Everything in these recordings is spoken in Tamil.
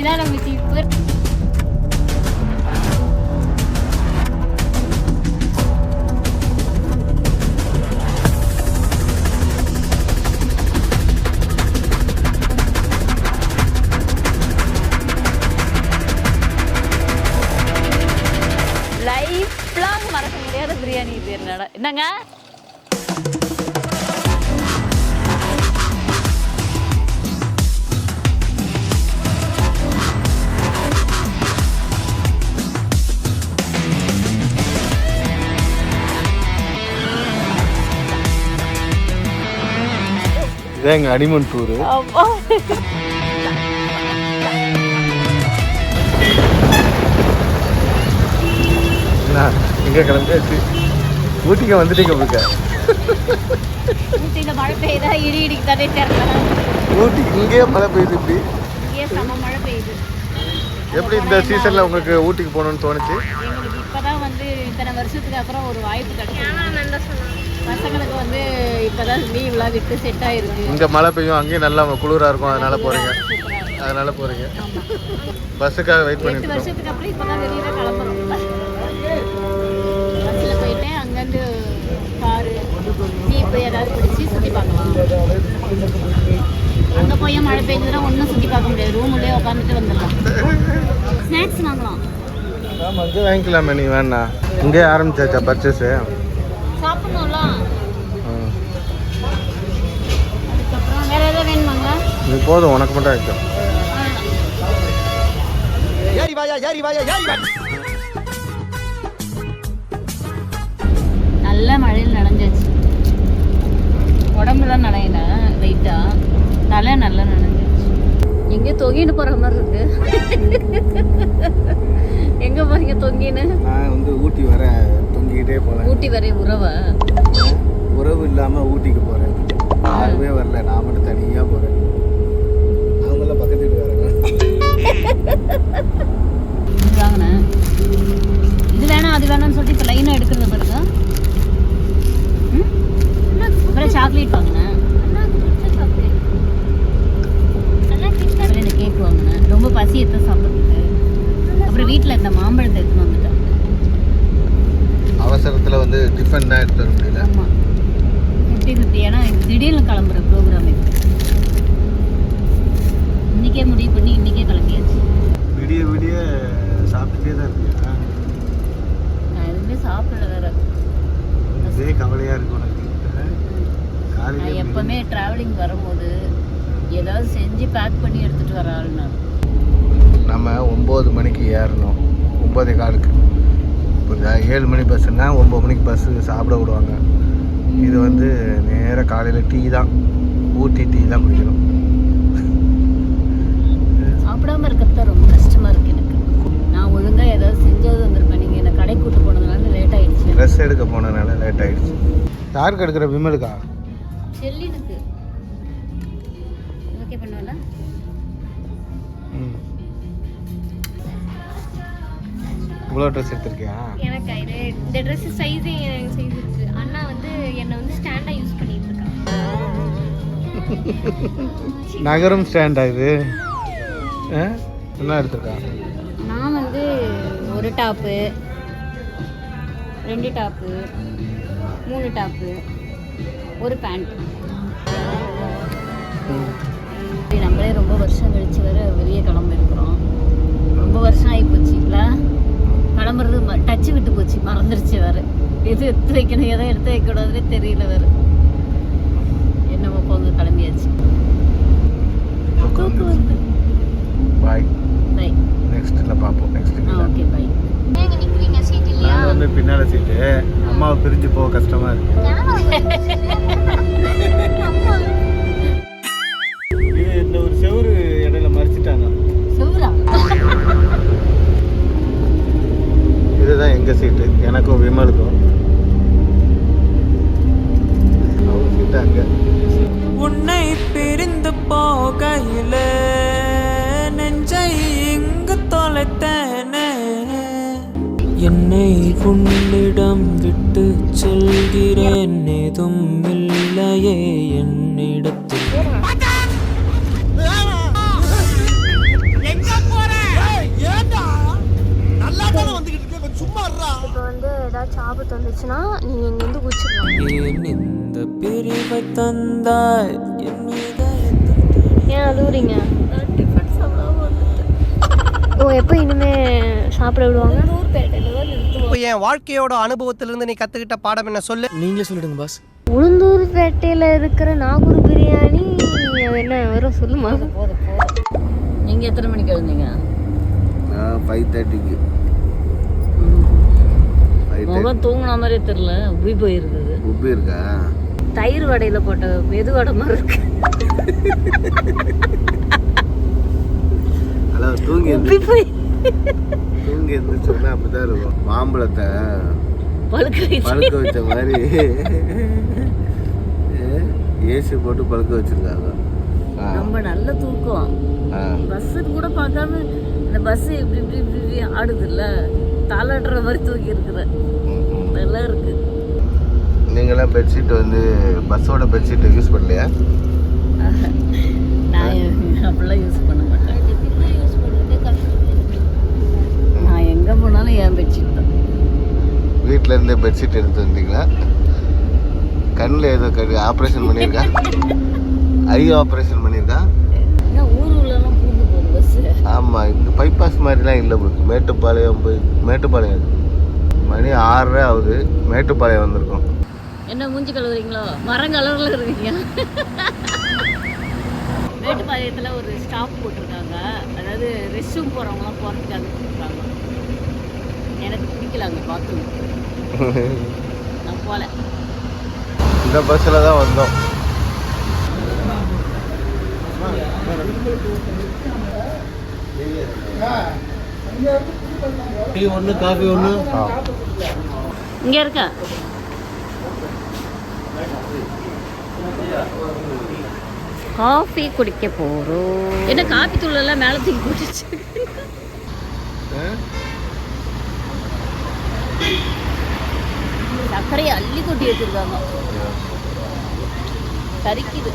இதான் நம்ம சீப்பு லைஃப் மறக்க முடியாத பிரியாணி இது என்னடா என்னங்க இதான் எங்கள் அனிமன் டூரு எங்கே கிளம்பியாச்சு? ஊட்டிக்கு வந்துட்டீங்க ஊட்டியில மழை பெய்யுதா? இடி இடிக்குதானே தெரியல. ஊட்டி இங்கேயே மழை பெய்யுது இப்படி. செம மழை பெய்யுது. எப்படி இந்த சீசனில் உங்களுக்கு ஊட்டிக்கு போகணுன்னு தோணுச்சு? எங்களுக்கு இப்பதான் வந்து இத்தனை வருஷத்துக்கு அப்புறம் ஒரு வாய்ப்பு கிடைக்கும் பசங்களுக்கு வந்து இப்பதான் லீவ்லாம் விட்டு செட் ஆயிருக்கு. இங்கே மழை பெய்யும் அங்கேயும் நல்லா குளிராக இருக்கும் அதனால போகிறீங்க. அதனால போகிறீங்க. பஸ்ஸுக்காக வெயிட் எட்டு பண்ணிட்டு இருக்கோம். வருஷத்துக்கு அப்புறம் இப்பதான் வெளியில கிளம்புறோம். போயிட்டு அங்கேருந்து காரு ஜீப்பு ஏதாவது பிடிச்சி சுற்றி பார்க்கலாம். அங்கே போய் மழை பெஞ்சதுன்னா ஒன்றும் சுற்றி பார்க்க முடியாது. ரூம் உள்ளே உட்காந்துட்டு வந்துடலாம். ஸ்நாக்ஸ் வாங்கலாம். ஆமாம் வாங்கிக்கலாமே நீ வேணா. இங்கே ஆரம்பிச்சாச்சா பர்ச்சேஸு சாப்பிடணும்ல அதுக்கப்புறம் வேற ஏதாவது வேணுமாங்களா இது போதும் உனக்கு மட்டும் ஆகிடும் நல்ல மழையில் நனைஞ்சாச்சு. உடம்புலாம் நனையில லைட்டா தலை நல்லா நனைஞ்சாச்சு. எங்கே தொங்கிட்டு போற மாதிரி இருக்கு. எங்க போறீங்க தொங்கின்னு? நான் வந்து ஊட்டி வர தொங்கிக்கிட்டே போகிறேன் ஊட்டி வரை உறவா? உறவு இல்லாமல் ஊட்டிக்கு போகிறேன் யாருமே வரல. நான் இந்த மாம்பழத்தை எடுத்துன்னு வந்துட்டேன் அவசரத்தில் வந்து டிஃபன் தான் எடுத்து வர முடியல. ஆமாம் ஃபிஃப்டி ஃபிஃப்டி ஏன்னா திடீர்னு கிளம்புற ப்ரோக்ராம் இது. இன்றைக்கே முடிவு பண்ணி இன்றைக்கே கிளம்பியாச்சு. விடிய விடிய சாப்பிட்டுட்டே தான் இருக்கியா? நான் எதுவுமே சாப்பிடல வேற. இதே கவலையாக இருக்கு உனக்கு. நான் காலையில் எப்பவுமே டிராவலிங் வரும்போது ஏதாவது செஞ்சு பேக் பண்ணி எடுத்துட்டு வர ஆள் நான். நம்ம ஒம்பது மணிக்கு ஏறணும். ஒம்பதே காலுக்கு. புரியுதா ஏழு மணி பஸ்ஸுன்னா ஒம்பது மணிக்கு பஸ்ஸு சாப்பிட விடுவாங்க. இது வந்து நேராக காலையில் டீ தான். ஊட்டி டீ தான் குடிக்கணும். சாப்பிடாம இருக்கிறது தான் ரொம்ப கஷ்டமா இருக்கு எனக்கு. நான் ஒழுங்கா ஏதாவது செஞ்சது வந்திருப்பேன். நீங்க என்ன கடை கூட்டு போனதுனால லேட் ஆயிடுச்சு. ட்ரெஸ் எடுக்க போனதுனால லேட் ஆயிடுச்சு. யாருக்கு எடுக்கிற விமலுக்கா செல்லினுக்கு. ஓகே பண்ணுவல இவ்வளோ ட்ரெஸ் எடுத்திருக்கியா? எனக்கு இது இந்த ட்ரெஸ் சைஸே எனக்கு சைஸ் இருக்கு. அண்ணா வந்து என்னை வந்து ஸ்டாண்டா யூஸ் பண்ணிட்டு இருக்காங்க நகரம் ஸ்டாண்டா இது? என்ன எடுத்திருக்கா? நான் வந்து ஒரு டாப்பு ரெண்டு டாப்பு மூணு டாப்பு ஒரு பேண்ட் நம்மளே ரொம்ப வருஷம் கழிச்சு வேற வெளியே கிளம்பி இருக்கிறோம் ரொம்ப வருஷம் ஆகி போச்சுங்கள கிளம்புறது டச்சு விட்டு போச்சு. மறந்துருச்சு வேற. எது எடுத்து வைக்கணும் எதை எடுத்து வைக்கக்கூடாதுன்னே தெரியல வேற. என்னமோ போங்க கிளம்பியாச்சு. தூக்கு வருது பாய் பை நெக்ஸ்ட்டில் பார்ப்போம் நெக்ஸ்ட் ஓகே பை நீங்க நிக்கிறீங்க சீட் இல்லையா? நாங்கள் வந்து பின்னால சீட்டு. அம்மாவை பிரிஞ்சு போக கஷ்டமா இருக்கு. அழைத்தன என்னை உன்னிடம் விட்டு செல்கிறேன். ஏதும் இல்லையே என்னிடத்தில். இப்போ வந்து ஏதாச்சும் ஆபத்து வந்துச்சுன்னா நீங்க இங்க இருந்து குச்சிடலாம் இந்த பிரிவை தந்தாய்? என் ஏன் அழுவுறீங்க ஓ எப்போ இனிமே சாப்பிட விடுவாங்க? இப்போ என் வாழ்க்கையோட அனுபவத்திலிருந்து நீ கத்துக்கிட்ட பாடம் என்ன சொல்லு? நீங்களே சொல்லிடுங்க பாஸ் உளுந்தூர்பேட்டையில் இருக்கிற நாகூர் பிரியாணி என்ன வரும் சொல்லுமா? நீங்கள் எத்தனை மணிக்கு எழுந்தீங்க? ஃபைவ் தேர்ட்டிக்கு முகம் தூங்கின மாதிரியே தெரில உப்பி போயிருக்குது. உப்பி இருக்கா? தயிர் வடையில் போட்ட மெது வடை மாதிரி இருக்கு. ஹலோ தூங்கி போய். தூங்கி எழுந்திரிச்சோன்னா அப்படிதான் இருக்கும். மாம்பழத்தை பழுக்க பழுக்க வச்ச மாதிரி ஏசி போட்டு பழுக்க வச்சிருக்காங்க. ரொம்ப நல்ல தூக்கம். ஆ. பஸ்ஸு கூட பார்க்காம இந்த பஸ்ஸு இப்படி இப்படி இப்படி ஆடுதுல்ல? தாளாடுற மாதிரி தூக்கி இருக்கிற ம், ம். நல்லா இருக்கு. நீங்களாம் பெட்ஷீட் வந்து பஸ்ஸோட பெட்ஷீட் யூஸ் பண்ணலையா? நான் அப்படிலாம் யூஸ் பண்ண மாட்டேன் நான் எங்கே போனாலும் என் பெட்ஷீட் தான். வீட்டில் இருந்தே பெட்ஷீட் எடுத்து வந்தீங்களா? கண்ணில் ஏதோ கடி ஆப்ரேஷன் பண்ணியிருக்கா? ஐ ஆப்ரேஷன் பண்ணியிருக்கா? ஆமாம் இந்த பைபாஸ் மாதிரிலாம் இல்லை ப்ரோ மேட்டுப்பாளையம் போய் மேட்டுப்பாளையம். மணி ஆறரை ஆகுது. மேட்டுப்பாளையம் வந்திருக்கோம். என்ன மூஞ்சி கழுவுறீங்களோ? மரம் கலரில் இருக்கீங்க. மேட்டுப்பாளையத்தில் ஒரு ஸ்டாப் போட்டிருக்காங்க. அதாவது ரெஸ்ட் ரூம் போகிறவங்களாம் போகிறதுக்கு அனுப்பிச்சிருக்காங்க. எனக்கு பிடிக்கல அங்கே பாத்ரூம் நான் இந்த பஸ்ஸில் தான் வந்தோம். டீ ஒன்று காஃபி ஒன்று இங்கே இருக்க. காஃபி குடிக்க போகிறோம் என்ன காஃபி தூளெல்லாம் மேலே தூக்கி போட்டுச்சு. சர்க்கரையை அள்ளி கொட்டி வச்சிருக்காங்க கறிக்குது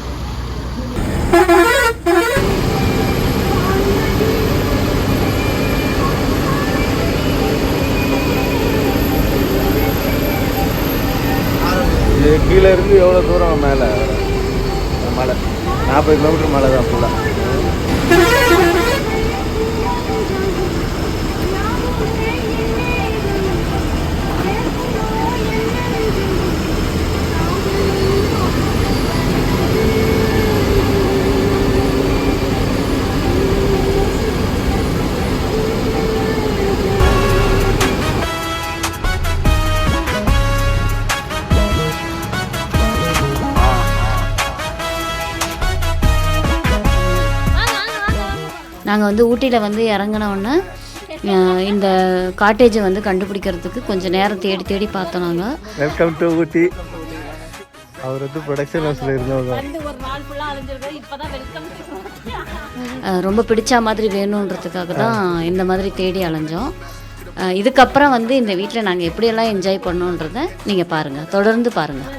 கீழே இருந்து எவ்வளோ தூரம் மேலே? மலை. நாற்பது கிலோமீட்டர் மலை தான் ஃபுல்லாக நாங்கள் வந்து ஊட்டியில் வந்து இறங்கின உடனே அஹ், இந்த காட்டேஜை வந்து கண்டுபிடிக்கிறதுக்கு கொஞ்சம் நேரம் தேடி தேடி பார்த்தோம் நாங்கள் வெல்கம் டு ஊட்டி. அவர் வந்து ப்ரொடக்ஷன் ஹவுஸில் இருந்தவங்க ரொம்ப பிடிச்ச மாதிரி வேணுன்றதுக்காக தான் இந்த மாதிரி தேடி அலைஞ்சோம். இதுக்கப்புறம் வந்து இந்த வீட்டில் நாங்கள் எப்படியெல்லாம் என்ஜாய் பண்ணோன்றதை நீங்கள் பாருங்கள் தொடர்ந்து பாருங்கள்